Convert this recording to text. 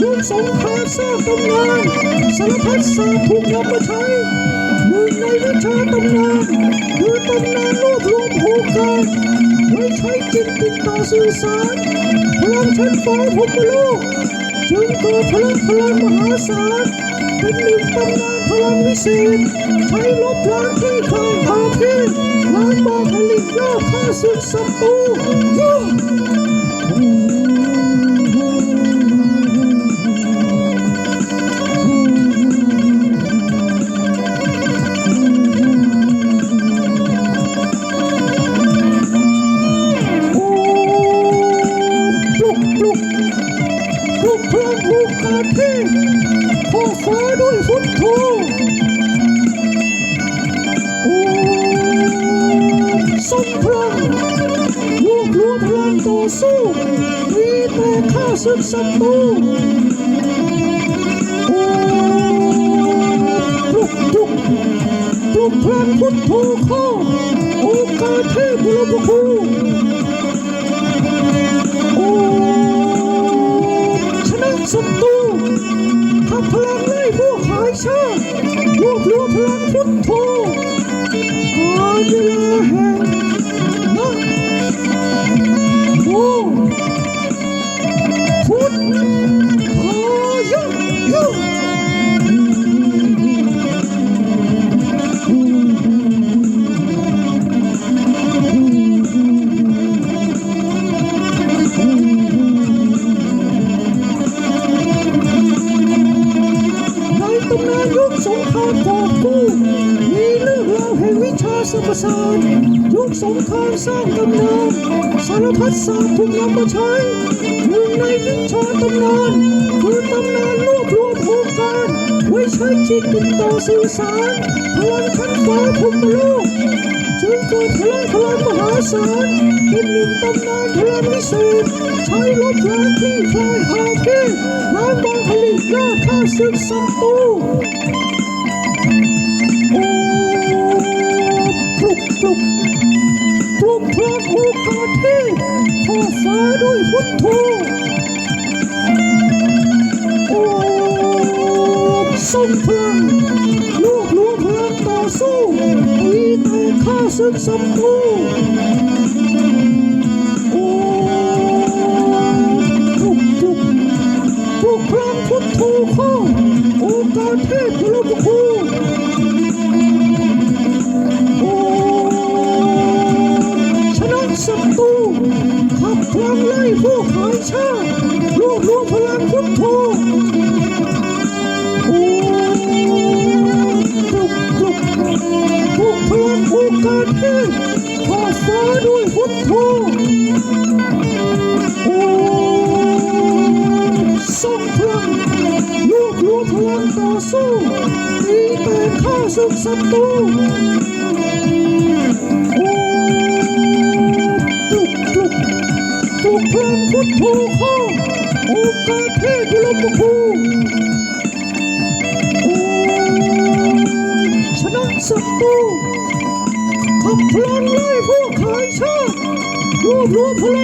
ยุคสงครามสร้างตำนานสารพัดศาสตร์ถูกนำมาใช้หนึ่งในวิชาตำนานคือตำนานรวบรวมโอกาสไว้ใช้จิตติดต่อสื่อสารพลังชั้นฟ้าพรหมโลกจึงเกิดพลังพลังมหาศาลเป็นหนึ่งตำนานพลังวิเศษใช้ลบล้างที่เคยอาเพศล้างบางผลิตย่อฆ่าศึกศัตรูย่อ กกาเทพขอด้วยพุทโธโอ้ทรงพลังรวบรวมพลังต่อสู้มีแต่ข้าศึกศัตรูโอ้ปลุกปลุกปลุกพลังพุทโธข้อโอกาเทพบุรพคู สรรพศาสตร์ยุคสงครามสร้างตำนานสารพัดศาสตร์ถูกนำมาใช้หนึ่งในวิชาตำนานคือตำนานรวบรวมโครงการไว้ใช้จิตติดต่อสื่อสารพลังชั้นฟ้าพรหมโลกจึงเกิดพลังพลังมหาศาลเป็นหนึ่งตำนานพลังวิเศษใช้ลบล้างคลี่คลายอาเพศล้างบางผลิตล่าฆ่าศึกศัตรู ทรงพลังรวบรวมพลังต่อสู้ตีแตกข้าศึกศัตรูโอ้ปลุกปลุกปลุกพลังพุทโธข้อโอกาสเทพบุรพคูโอ้ชนะศัตรูขับพลังไล่พวกหายชาติรวบรวมพลังพุทโธ ปลุกปลุกพลังโอกาสเทพขอฟ้าด้วยพุทโธโอ้ทรงพลังรวบรวมพลังต่อสู้ตีแตกข้าศึกศัตรู ศัตรูขับพลังไล่พวกขายชาติรวบรวมพลัง